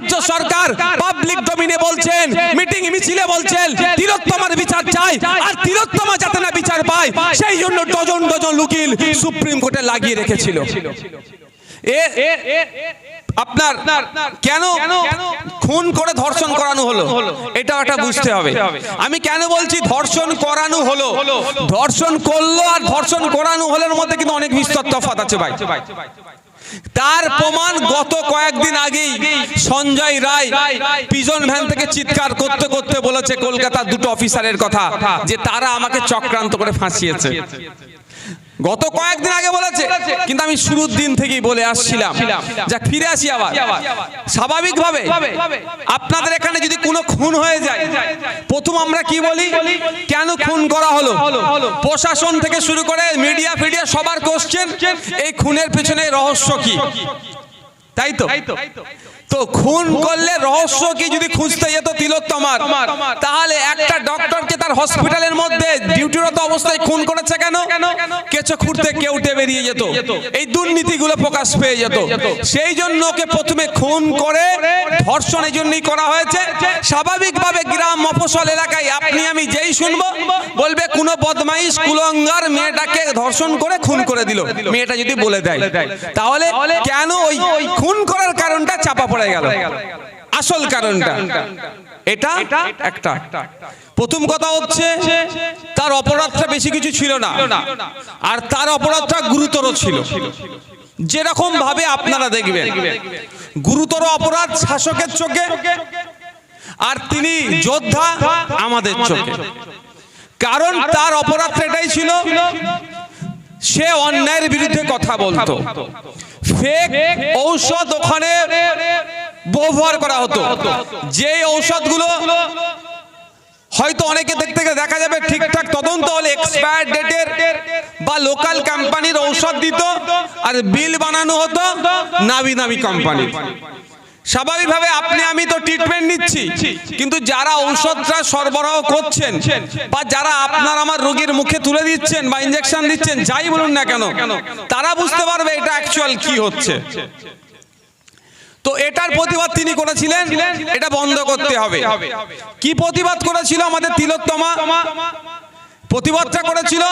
রাজ্য সরকার পাবলিক ডোমিনে বলছেন মিটিং মিছিলে বলছেন, তিলোত্তমার বিচার চাই, আর তিলোত্তমা যাতে না বিচার পায়, সেই জন্য ডজন ডজন উকিল সুপ্রিম কোর্টে লাগিয়ে রেখেছিল। আপনার কেন খুন করে ধর্ষণ করানো হলো? এটা একটা বুঝতে হবে। আমি কেন বলছি ধর্ষণ করানো হলো? ধর্ষণ করল আর ধর্ষণ করানো হলোর মধ্যে কিন্তু অনেক বিস্তর তফাৎ আছে ভাই। তার প্রমাণ গত কয়েকদিন আগেই সঞ্জয় রায় পিজন ভ্যান থেকে চিৎকার করতে করতে বলেছে কলকাতার দুটো অফিসারের কথা যে তারা আমাকে চক্রান্ত করে ফাঁসিয়েছে। গত কয়েকদিন আগে বলেছে কিন্তু আমি শুরুর দিন থেকেই বলে আসছিলাম। যা ফিরে আসি আবার। স্বাভাবিকভাবে আপনাদের এখানে যদি কোনো খুন হয়ে যায় প্রথম আমরা কি বলি? কেন খুন করা হলো? প্রশাসন থেকে শুরু করে মিডিয়া ফিডিয়া সবার কোশ্চেন এই খুনের পেছনে রহস্য কি? তাই তো। তো খুন করলে রহস্য কি? যদি খুঁজতে যেত তিলোত্তমার। তাহলে একটা ডক্টরকে তার হসপিটালের মধ্যে ডিউটিরত অবস্থায় খুন করেছে কেন? কেঁচো খুঁড়তে কেউটে বেরিয়ে যেত। এই দুর্নীতিগুলো প্রকাশ পেয়ে যেত। সেই জন্য ওকে প্রথমে খুন করে ধর্ষণ এই জন্যই করা হয়েছে। স্বাভাবিকভাবে গ্রাম মফসল এলাকায় আপনি আমি যেই শুনব বলবে কোনো বদমাইশ কুলঙ্গার মেয়েটাকে ধর্ষণ করে খুন করে দিল। মেয়েটা যদি বলে দেয়। তাহলে কেন ওই খুন করার কারণটা চাপা পড়ে গেল? আসল কারণটা। এটা একটা। প্রথম কথা হচ্ছে, তার অপরাধটা বেশি কিছু ছিল না। আর তার অপরাধটা গুরুতর ছিল। যেরকম ভাবে আপনারা দেখবেন, গুরুতর অপরাধ শাসকের চোখে, আর তিনি যোদ্ধা আমাদের চোখে। কারণ তার অপরাধটা এটাই ছিল সে অন্যায়ের বিরুদ্ধে কথা বলতো। ফেক ঔষধ ওখানে ব্যবহার করা হতো। যে ঔষধগুলো হয়তো অনেকে দেখতে গেলে দেখা যাবে ঠিকঠাক তদন্ত হলে এক্সপায়ার ডেটের বা লোকাল কোম্পানির ঔষধ দিত আর বিল বানানো হতো নামি নামি কোম্পানি স্বাভাবিকভাবে আপনি, আমি তো ট্রিটমেন্ট নিচ্ছি। কিন্তু যারা ঔষধটা সরবরাহ করছেন বা যারা আপনার আমার রোগীর মুখে তুলে দিচ্ছেন বা ইঞ্জেকশন দিচ্ছেন, যাই বলুন না কেন, তারা বুঝতে পারবে এটা অ্যাকচুয়াল কি হচ্ছে। তো এটার প্রতিবাদ তিনি করেছিলেন, এটা বন্ধ করতে হবে। কি প্রতিবাদ করেছিল আমাদের তিলোত্তমা? প্রতিবাদটা করেছিল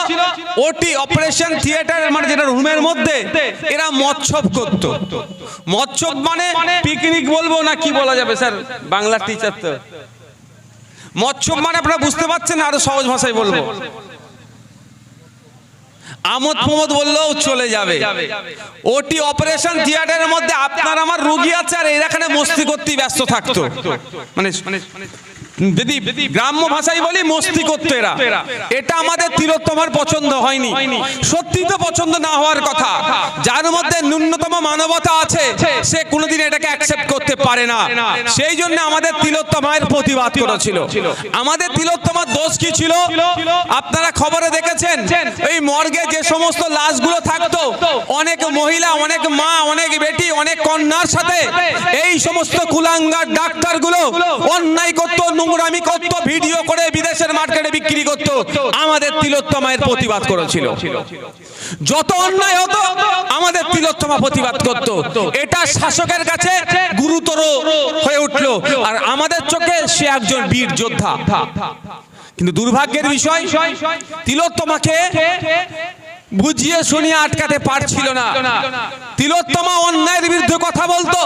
ওটি অপারেশন থিয়েটার মানে যেটা রুমের মধ্যে, এরা মৎসব করত। মৎসব মানে পিকনিক বলব না কি বলা যাবে স্যার? বাংলার টিচার তো। মৎসব মানে আপনারা বুঝতে পারছেন আরও সহজ ভাষায় বলব। আমোদ প্রমোদ বললেও চলে যাবে। ওটি অপারেশন থিয়েটারের মধ্যে আপনার আমার রুগী আছে, আর এরা এখানে মস্তি করতেই ব্যস্ত থাকতো। মানে যদি গ্রাম্য ভাষায় বলি মস্তি করতো এরা এটা আমাদের তিলোত্তমার পছন্দ হয়নি। সত্যি তো পছন্দ না হওয়ার কথা। যার মধ্যে ন্যূনতম মানবতা আছে, সে কোনোদিন এটাকে অ্যাকসেপ্ট করতে পারে না। সেই জন্য আমাদের তিলোত্তমায়ের প্রতিবাদ করেছিল। আমাদের তিলোত্তমার দোষ কি ছিল? আপনারা খবরে দেখেছেন? এই মর্গে যে সমস্ত লাশগুলো থাকতো, অনেক মহিলা, অনেক মা, অনেক বেটি, অনেক কন্যার সাথে এই সমস্ত কুলাঙ্গার ডাক্তারগুলো অন্যায় করতো নোংরামি করতো ভিডিও করে বিদেশের মার্কেটে বিক্রি করতো, আমাদের তিলোত্তমায়ের প্রতিবাদ করেছিল। যত অন্যায় হতো, আমাদের তিলোত্তমা প্রতিবাদ করত। এটা শাসকের কাছে গুরুতর হয়ে উঠল। আর আমাদের চোখে সে একজন বীর যোদ্ধা। কিন্তু দুর্ভাগ্যের বিষয়, তিলোত্তমাকে বুঝিয়ে শুনিয়ে আটকাতে পারছিল না। তিলোত্তমা অন্যায়ের বিরুদ্ধে কথা বলতো,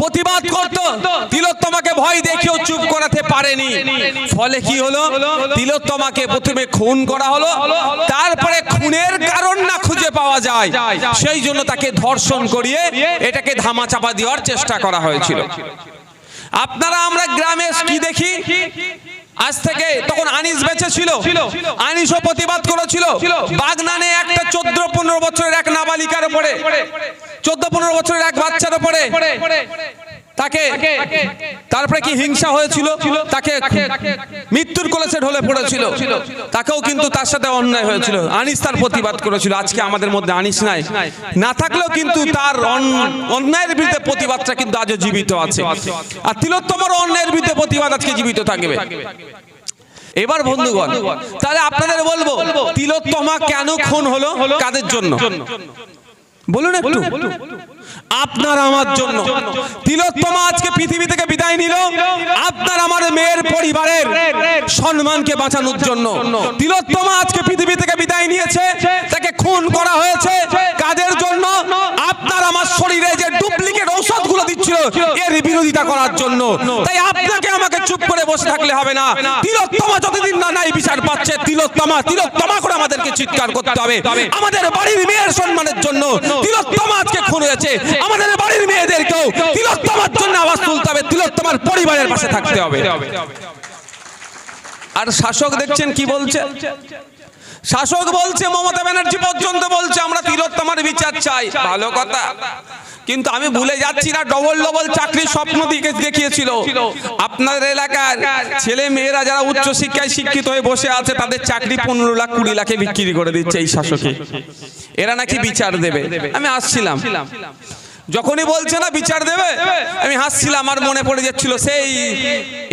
প্রতিবাদ করত, তিলোত্তমাকে ভয় দেখিয়েও চুপ করাতে পারেনি। ফলে কি হলো? তিলোত্তমাকে প্রথমে খুন করা হলো, তারপরে খুনের কারণ না খুঁজে পাওয়া যায়। সেই জন্য তাকে ধর্ষণ করিয়ে এটাকে ধামাচাপা দেওয়ার চেষ্টা করা হয়েছিল। আপনারা আমরা গ্রামে কি দেখি? আজ থেকে তখন আনিস বেঁচে ছিল। আনিস ও প্রতিবাদ করেছিল। বাগনানে একটা চোদ্দ পনেরো বছরের এক নাবালিকার উপরে। চোদ্দ পনেরো বছরের এক বাচ্চার উপরে। তাকে তারপরে কি হিংসা হয়েছিল? তাকে মৃত্যুর কলেজে ঢলে পড়েছিল। তাকেও কিন্তু তার সাথে অন্যায় হয়েছিল। আনিস তার প্রতিবাদ করেছিল। আজকে আমাদের মধ্যে আনিস নাই। না থাকলেও কিন্তু তার অন্যায়ের বিরুদ্ধে প্রতিবাদটা কিন্তু আজও জীবিত আছে। আর তিলোত্তমার অন্যায়ের বিরুদ্ধে প্রতিবাদ আজকে জীবিত থাকবে। এবার বন্ধুগণ তাহলে আপনাদের বলব তিলোত্তমা কেন খুন হলো? কাদের জন্য? বলুন একটু। আপনার আমার জন্য। তিলোত্তমা আজকে পৃথিবী থেকে বিদায় নিল। আপনার আমার মেয়ের পরিবারের সম্মানকে বাঁচানোর জন্য। তিলোত্তমা আজকে পৃথিবী থেকে বিদায় নিয়েছে। তাকে খুন করা হয়েছে কাদের জন্য। আপনার আমার শরীরে যে ডুপ্লিকেট ঔষধগুলো দিচ্ছিল, এর বিরোধিতা করার জন্য। তাই আপনাকে আমাকে চুপ করে বসে থাকলে হবে না। তিলোত্তমা যতদিন না নাই বিচার পাচ্ছে, তিলোত্তমা তিলোত্তমা করে আমাদেরকে চিৎকার করতে হবে। আমাদের বাড়ির মেয়ের সম্মানের খুন হয়েছে। আমাদের বাড়ির মেয়েদেরকেও তিলোত্তমার জন্য আওয়াজ তুলতে হবে। তিলোত্তমার পরিবারের পাশে থাকতে হবে। আর শাসক দেখছেন কি বলছে? শাসক বলছে, মমতা ব্যানার্জি পর্যন্ত বলছে, আমরা তিলোত্তমার বিচার চাই। ভালো কথা। কিন্তু আমি ভুলে যাচ্ছি না ডবল ডবল চাকরির স্বপ্ন দিকে দেখিয়েছিল। আপনাদের এলাকার ছেলে মেয়েরা যারা উচ্চ শিক্ষায় শিক্ষিত হয়ে বসে আছে, তাদের চাকরি পনেরো লাখ, কুড়ি লাখে বিক্রি করে দিচ্ছে এই শাসকে। এরা নাকি বিচার দেবে? আমি আসছিলাম যখনই বলছে না বিচার দেবে, আমি হাসছিলাম, আমার মনে পড়ে যাচ্ছিল, সেই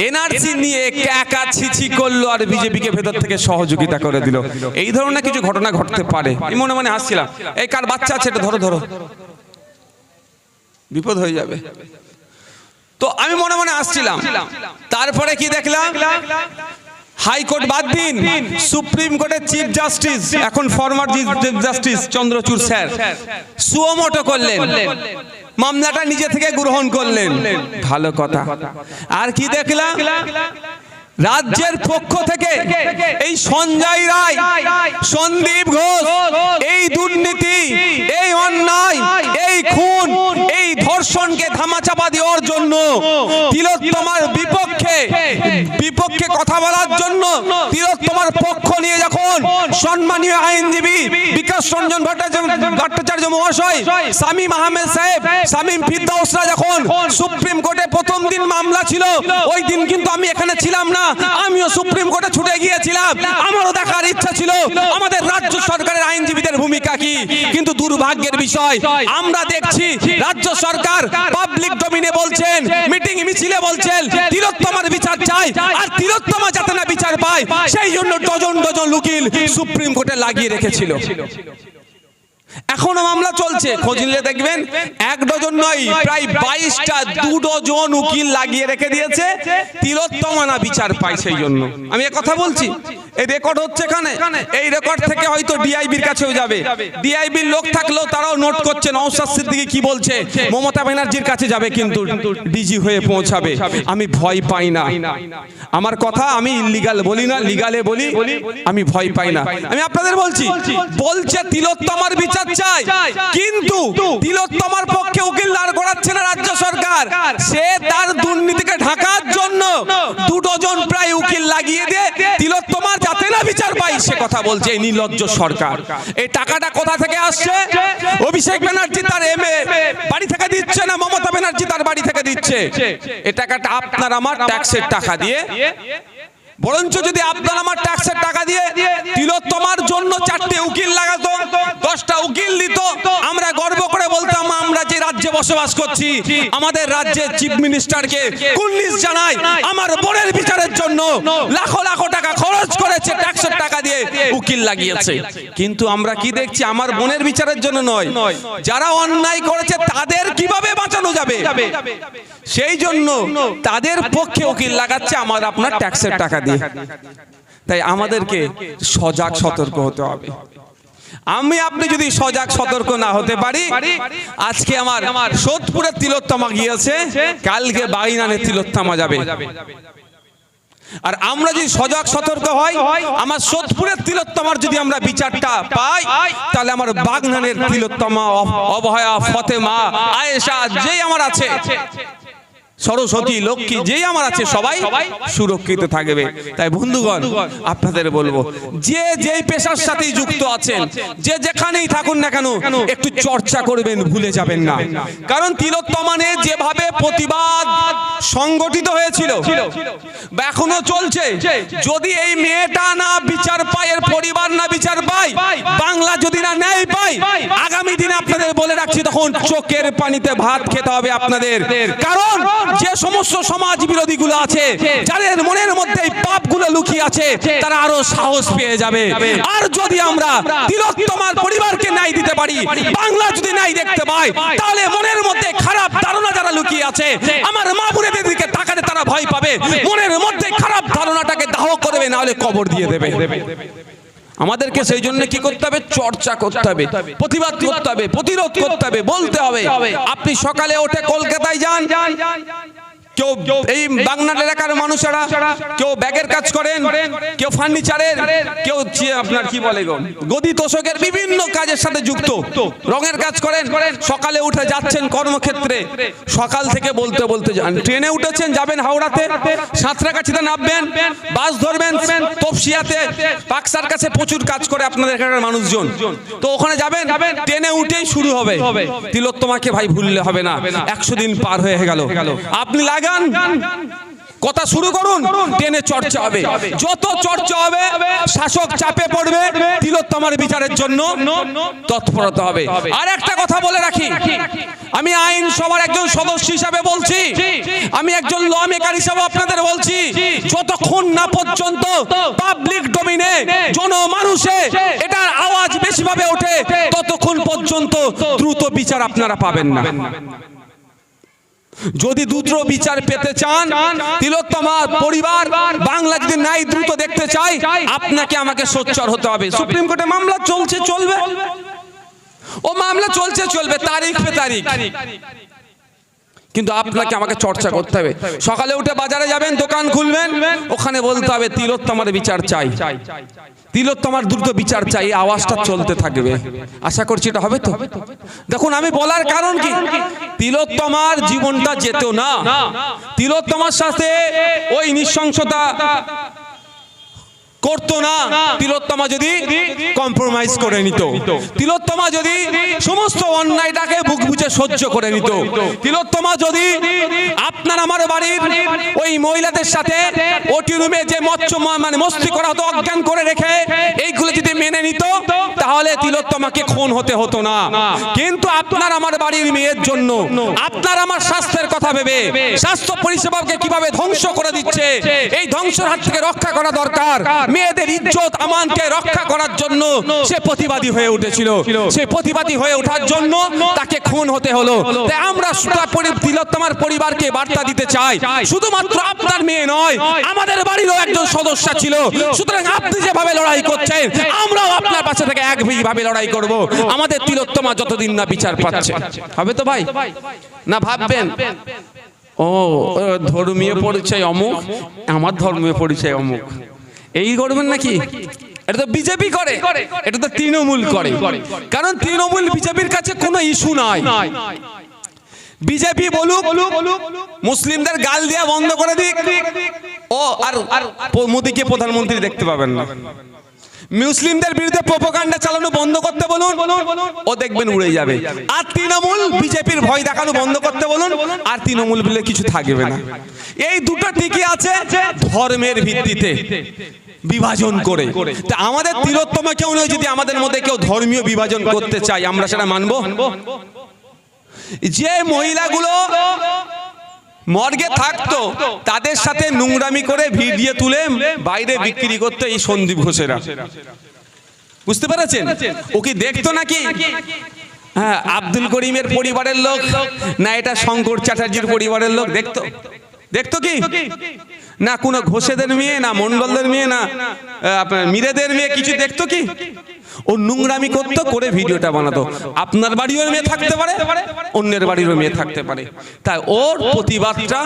এনআরসি নিয়ে একা ছিছি করল আর বিজেপিকে ভেতর থেকে সহযোগিতা করে দিল। এই ধরনের কিছু ঘটনা ঘটতে পারে। এই মনে মনে হাসছিলাম। এই কার বাচ্চা আছে এটা ধরো ধরো। বিপদ হয়ে যাবে। তো আমি মনে মনে আসছিলাম। তারপরে কি দেখলাম? হাইকোর্ট বাদ দিন সুপ্রিম কোর্টের চিফ জাস্টিস, এখন former chief justice Chandrachud sir. Suo motu করলেন। মামলাটা নিজে থেকে গ্রহণ করলেন। ভালো কথা। আর কি দেখলাম? রাজ্যের পক্ষ থেকে এই সঞ্জয় রায় সন্দীপ ঘোষ এই দুর্নীতি এই অন্যায় এই খুন এই ধর্ষণকে ধামাচাপা দেওয়ার জন্য তিলোত্তমার বিপক্ষে বিপক্ষে কথা বলার জন্য তিলোত্তমার পক্ষ নিয়ে সম্মানীয় আইনজীবী বিকাশ রঞ্জন ভট্টাচার্য ভট্টাচার্য মহাশয় শামীম আহমেদ সাহেব শামীম ফিরদাউসরা যখন সুপ্রিম কোর্টে প্রথম দিন মামলা ছিল ওই দিন কিন্তু আমি এখানে ছিলাম না। আমিও সুপ্রিম কোর্টে ছুটে গিয়েছিলাম। আমারও দেখার ইচ্ছা ছিল আমাদের রাজ্য সরকারের আইনজীবীদের ভূমিকা কি? কিন্তু দুর্ভাগ্যের বিষয় আমরা দেখছি রাজ্য সরকার পাবলিক ডোমিনে বলছেন মিটিং মিছিলে বলছেন তিলোত্তমার বিচার চাই আর তিলোত্তমা যাতে না বিচার পায় সেই জন্য ডজন ডজন উকিল সুপ্রিম কোর্টে লাগিয়ে রেখেছিল। এখনও মামলা চলছে। খোঁজ নিলে দেখবেন, এক ডজন নয়, প্রায় বাইশটা, দু ডজন উকিল লাগিয়ে রেখে দিয়েছে। তিলোত্তমা না বিচার পায় সেই জন্য। আমি কথা বলছি। এই রেকর্ড হচ্ছে এখানে এই রেকর্ড থেকে হয়তো ডিআইবির কাছেও যাবে। ডিআইবির লোক থাকলেও তারাও নোট করছে, নওশাদ সিদ্দিকী কি বলছে? মমতা ব্যানার্জির কাছে যাবে কিন্তু ডিজি হয়ে পৌঁছাবে। আমি ভয় পাই না। আমার কথা আমি ইলিগাল বলি না লিগালে বলি, আমি ভয় পাই না। আমি আপনাদের বলছি, বলছে তিলোত্তমার বিচার চাই। কিন্তু তিলোত্তমার পক্ষে উকিল দাঁড় করাচ্ছে না রাজ্য সরকার। সে তার দুর্নীতিকে ঢাকার জন্য দু ডজন প্রায় উকিল লাগিয়ে দিয়ে তিলোত্তমার যাতে না বিচার পাই সে কথা বলছে এই নির্লজ্জ সরকার। এই টাকাটা কোথা থেকে আসছে? অভিষেক ব্যানার্জি তার এম বাড়ি থেকে দিচ্ছে না? মমতা ব্যানার্জি তার বাড়ি থেকে দিচ্ছে। এই টাকাটা আপনার আমার ট্যাক্সের টাকা দিয়ে বরঞ্চ যদি আপনার আমার ট্যাক্সের টাকা দিয়ে তিলোত্তমার জন্য চারটে উকিল লাগাতো, দশটা উকিল দিত, আমরা গর্ব করে বলতাম, আমরা যে রাজ্যে বসবাস করছি, আমাদের রাজ্যের চিফ মিনিস্টারকে কুল্লিশ জানাই, আমার বোনের বিচারের জন্য লাখো লাখো টাকা খরচ উকিল লাগিয়েছে। কিন্তু আমরা কি দেখছি? আমার বোনের বিচারের জন্য নয়। যারা অন্যায় করেছে তাদের কীভাবে বাঁচানো যাবে? সেই জন্য তাদের পক্ষে উকিল লাগাচ্ছে আমার আপনার ট্যাক্সের টাকা দিয়ে। তাই আমাদেরকে সজাগ সতর্ক হতে হবে। আমি আপনি যদি সজাগ সতর্ক না হতে পারি আজকে আমার সোদপুরের তিলোত্তমা গিয়েছে কালকে বাইনানের তিলোত্তমা যাবে। আর আমরা যদি সজাগ সতর্ক হয় আমার সোদপুরের তিলোত্তমার যদি আমরা বিচারটা পাই তাহলে আমার বাগনানের তিলোত্তমা অব- অভয়া ফতেমা আয়েশা যেই আমার আছে সরস্বতী লক্ষ্মী যেই আমার আছে সবাই সুরক্ষিত থাকবে। তাই বন্ধুগণ আপনাদের বলব যে যেই পেশার সাথেই যুক্ত আছেন যে যেখানেই থাকুন না কেন একটু চর্চা করবেন ভুলে যাবেন না। কারণ তিলোত্তমানে যেভাবে প্রতিবাদ সংগঠিত হয়েছিল বা এখনও চলছে। যদি এই মেয়েটা না বিচার পায়, এর পরিবার না বিচার পায়, বাংলা যদি না ন্যায় পায়, আগামী দিনে আপনাদের বলে রাখছি, তখন চোখের পানিতে ভাত খেতে হবে আপনাদের। কারণ যে সমস্ত সমাজ বিরোধীগুলো আছে, যাদের মনের মধ্যে এই পাপগুলো লুকিয়ে আছে, তারা আরও সাহস পেয়ে যাবে। আর যদি আমরা তিলোত্তমার পরিবারকে ন্যায় দিতে পারি, বাংলা যদি নাই দেখতে পাই তাহলে মনের মধ্যে খারাপ ধারণা যারা লুকিয়ে আছে, আমার মা বোনেদের দিকে তাকাতে তারা ভয় পাবে। মনের মধ্যে খারাপ ধারণাটাকে দাহ করবে, না হলে কবর দিয়ে দেবে। আমাদেরকে সেই জন্য কি করতে হবে? চর্চা করতে হবে, প্রতিবাদ করতে হবে, প্রতিরোধ করতে হবে, বলতে হবে। আপনি সকালে ওঠে কলকাতায় যান। কেউ এই বাংলার এলাকার মানুষেরা, কেউ ব্যাগের কাজ করেন, কেউ ফার্নিচারের, কেউ আপনার কি বলে গদি তোষকের বিভিন্ন কাজের সাথে যুক্ত, রঙের কাজ করেন, সকালে উঠে যাচ্ছেন কর্মক্ষেত্রে, সকাল থেকে বলতে বলতে যান, ট্রেনে উঠেছেন, যাবেন হাওড়াতে, সাঁতরাগাছিতে নামবেন, বাস ধরবেন, তপসিয়াতে পাকসার কাছে প্রচুর কাজ করে আপনাদের এখানকার মানুষজন, তো ওখানে যাবেন, ট্রেনে উঠেই শুরু হবে, তিলোত্তমাকে ভাই ভুললে হবে না, একশো দিন পার হয়ে গেল, আপনি লাগান কথা শুরু করুন ট্রেনে চর্চা হবে। যত চর্চা হবে, শাসক চাপে পড়বে, তিলোত্তমার বিচারের জন্য তৎপরতা হবে। আর একটা কথা বলে রাখি, আমি আইন সভার একজন সদস্য হিসাবে বলছি, আমি একজন ল মেকার হিসাবে আপনাদের বলছি, যতক্ষণ না পর্যন্ত পাবলিক ডোমিনে জনমানুষে এটার আওয়াজ বেশিভাবে ওঠে, ততক্ষণ পর্যন্ত দ্রুত বিচার আপনারা পাবেন না। যদি দ্রুত বিচার পেতে চান, তিলোত্তমার পরিবার বাংলা যদি নাই দ্রুত দেখতে চাই, আপনাকে আমাকে সোচ্চার হতে হবে। সুপ্রিম কোর্টে মামলা চলছে, চলবে? ও মামলা চলছে, চলবে, তারিখ পে তারিখ। কিন্তু আপনাকে আমাকে চর্চা করতে হবে। সকালে উঠে বাজারে যাবেন, দোকান খুলবেন, ওখানে বলতে হবে, তিলোত্তমার বিচার চাই। তিলোত্তমার দ্রুত বিচার চাই আওয়াজটা চলতে থাকবে। আশা করছি এটা হবে তো? দেখুন আমি বলার কারণ কি? তিলোত্তমার জীবনটা যেত না। তিলোত্তমার সাথে ওই নৃশংসতা করতো না তিলোত্তমা যদি কম্প্রোমাইজ করে নিত। তিলোত্তমা যদি সমস্ত অন্যায়টাকে বুক বুঝে সহ্য করে নিত। তিলোত্তমা যদি আপনার আমার বাড়ির ওই মহিলাদের সাথে ওটি রুমে যে মৎস্য মানে মস্তি করা হতো অজ্ঞান করে রেখে এইগুলো যদি মেনে নিত তাহলে তিলোত্তমাকে খুন হতে হতো না। কিন্তু আপনার আমার বাড়ির মেয়ের জন্য আপনার আমার স্বাস্থ্যের কথা ভেবে স্বাস্থ্য পরিষেবাকে কীভাবে ধ্বংস করে দিচ্ছে এই ধ্বংসের হাত থেকে রক্ষা করা দরকার। মেয়েদের ইজ্জত আমানকে রক্ষা করার জন্য সে প্রতিবাদী হয়ে উঠেছিল। সে প্রতিবাদী হয়ে ওঠার জন্য তাকে খুন হতে হলো। তাই আমরা তিলোত্তমার পরিবারকে বার্তা দিতে চাই। শুধুমাত্র আপনার মেয়ে নয় আমাদের বাড়িরও একজন সদস্য ছিল। সুতরাং আপনি যেভাবে লড়াই করছেন আমরাও আপনার পাশে থেকে একভাবে লড়াই করব। আমাদের তিলোত্তমা যতদিন না বিচার পাচ্ছে। হবে তো ভাই? না ভাববেন? ও, ধর্মীয় পরিচয় অমুক? আমার ধর্মীয় পরিচয় অমুক। এই করবেন নাকি? এটা তো বিজেপি করে। এটা তো তৃণমূল করে। কারণ তৃণমূল বিজেপির কাছে কোনো ইস্যু নাই। বিজেপি বলুক, মুসলিমদের গাল দেওয়া বন্ধ করে দিক। ও, আর মোদিকে প্রধানমন্ত্রী দেখতে পাবেন না। মুসলিমদের বিরুদ্ধে প্রোপাগান্ডা চালানো বন্ধ করতে বলুন, ও দেখবেন উড়ে যাবে। আর তৃণমূল বিজেপির ভয় দেখানো বন্ধ করতে বলুন, আর তৃণমূল বলে কিছু থাকবে না। এই দুটো ঠিকই আছে ধর্মের ভিত্তিতে। বিভাজন করে। তা আমাদের তিলোত্তমা কেউ নয় যদি আমাদের মধ্যে কেউ ধর্মীয় বিভাজন করতে চাই আমরা সেটা মানব? যে মহিলাগুলো মর্গে থাকতো তাদের সাথে নোংরামি করে ভিডিও তুলে বাইরে বিক্রি করতে এই সন্দীপ ঘোষেরা। বুঝতে পেরেছেন? ও কি দেখতো নাকি? হ্যাঁ আব্দুল করিমের পরিবারের লোক না এটা শঙ্কর চ্যাটার্জির পরিবারের লোক দেখতো। দেখতো কি? না কোনো ঘোষেদের মেয়ে না মন্ডলদের মেয়ে না আপনার মিরেদের মেয়ে কিছু দেখতো কি? ও নোংরামি করতো করে ভিডিওটা বানাতো। আপনার বাড়িও মেয়ে থাকতে পারে অন্যের বাড়িরও মেয়ে থাকতে পারে। তাই ওর প্রতিবাদটা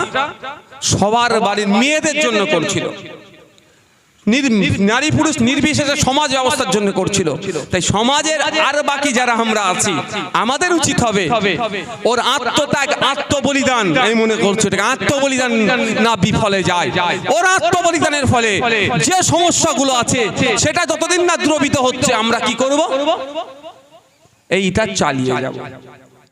সবার বাড়ির মেয়েদের জন্য করছিল। নারী পুরুষ নির্বিশেষে সমাজ ব্যবস্থার জন্য করছিল। তাই সমাজের আর বাকি যারা আমরা আছি, আমাদের উচিত হবে ওর আত্মত্যাগ, আত্মবলিদান, আমি মনে করছি আত্মবলিদান না বিফলে যায়। ওর আত্মবলিদানের ফলে যে সমস্যাগুলো আছে, সেটা যতদিন না দ্রবিত হচ্ছে, আমরা কি করব? এইটা চালিয়ে যাব।